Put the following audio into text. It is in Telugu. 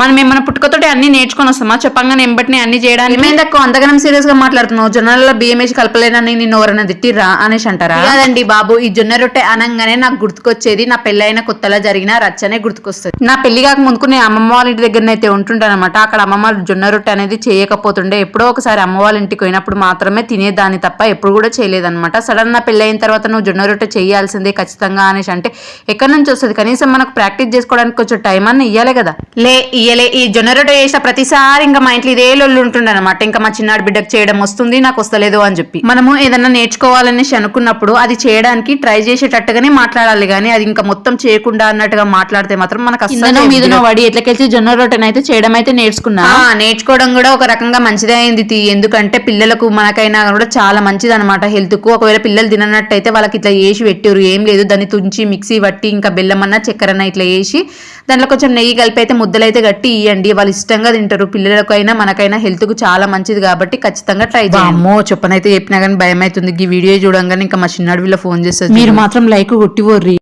మనం ఏమైనా పుట్టుకతోటి అన్ని నేర్చుకొని వస్తామా? చెప్పంగానే ఎంబటిని అన్ని చేయడానికి? ఏమైంది అక్క? అంతగానం సీరియస్గా మాట్లాడుతున్నావు. జొన్నలలో బియ్యం వేసి కలపలేనని నిన్ను ఎవరైనా తిట్టిర్రా అనేసి అంటారా? కాదండి బాబు ఈ జొన్న రొట్టె అనగానే నాకు గుర్తుకొచ్చేది. నా పెళ్ళైన కొత్తలో జరిగిన రచ్చనే గుర్తుకొస్తుంది. నా పెళ్ళి కాక ముందుకు నేను అమ్మమ్మ వాళ్ళ ఇంటి దగ్గర అయితే ఉంటుంటాను అనమాట అక్కడ అమ్మమ్మ జొన్న రొట్టె అనేది చేయకపోతుండే. ఎప్పుడో ఒకసారి అమ్మ వాళ్ళ ఇంటికి పోయినప్పుడు మాత్రమే తినేదాన్ని తప్ప ఎప్పుడు కూడా చేయలేదన్నమాట. సడన్ నా పెళ్ళి అయిన తర్వాత నువ్వు జొన్న రొట్టె చేయాల్సిందే ఖచ్చితంగా అనేసి అంటే ఎక్కడి నుంచి వస్తుంది? కనీసం మనకు ప్రాక్టీస్ చేసుకోవడానికి కొంచెం టైం అన్న ఇయ్యాలి కదా. లే ఇయ్యలే ఈ జొన్న రొట్టె చేసిన ప్రతిసారి ఇంకా మా ఇంట్లో ఇదే లొల్లు ఉంటుండే అనమాట ఇంకా మా చిన్నాడు బిడ్డకు చేయడం వస్తుంది నాకు వస్తలేదు అని చెప్పి. మనము ఏదన్నా నేర్చుకోవాలనేసి అనుకున్నప్పుడు అది చేయడానికి ట్రై చేసేటట్టుగానే మాట్లాడాలి కానీ అది ఇంకా మొత్తం చేయకుండా అన్నట్టుగా మాట్లాడితే మాత్రం మనకు అస్సలు మీద వాడి ఎట్లకెళ్ళి జొన్న రొట్టెని అయితే చేయడం అయితే నేర్చుకున్నా నేర్చుకోవడం కూడా ఒక రకంగా మంచిదే అయింది తీ. ఎందుకంటే పిల్లలకు మనకైనా కూడా చాలా మంచిది అనమాట హెల్త్కు ఒకవేళ పిల్లలు తిననట్టయితే వాళ్ళకి ఇట్లా వేసి పెట్టారు ఏం లేదు. దాన్ని తుంచి మిక్సీ పట్టి ఇంకా బెల్లం అన్న చక్కెర అన్న ఇట్లా వేసి దాంట్లో కొంచెం నెయ్యి కలిపి అయితే ముద్దలైతే గట్టి ఇవ్వండి వాళ్ళు ఇష్టంగా తింటారు. పిల్లలకైనా మనకైనా హెల్త్కు చాలా మంచిది కాబట్టి ఖచ్చితంగా ట్రై చేయండి. అమ్మో చెప్పనైతే చెప్పినా కానీ భయం అవుతుంది ఈ వీడియో చూడంగానే ఇంకా మా చిన్నాడు వీళ్ళ ఫోన్ చేస్తుంది మీరు మాత్రం లైక్ కొట్టిపోర్రి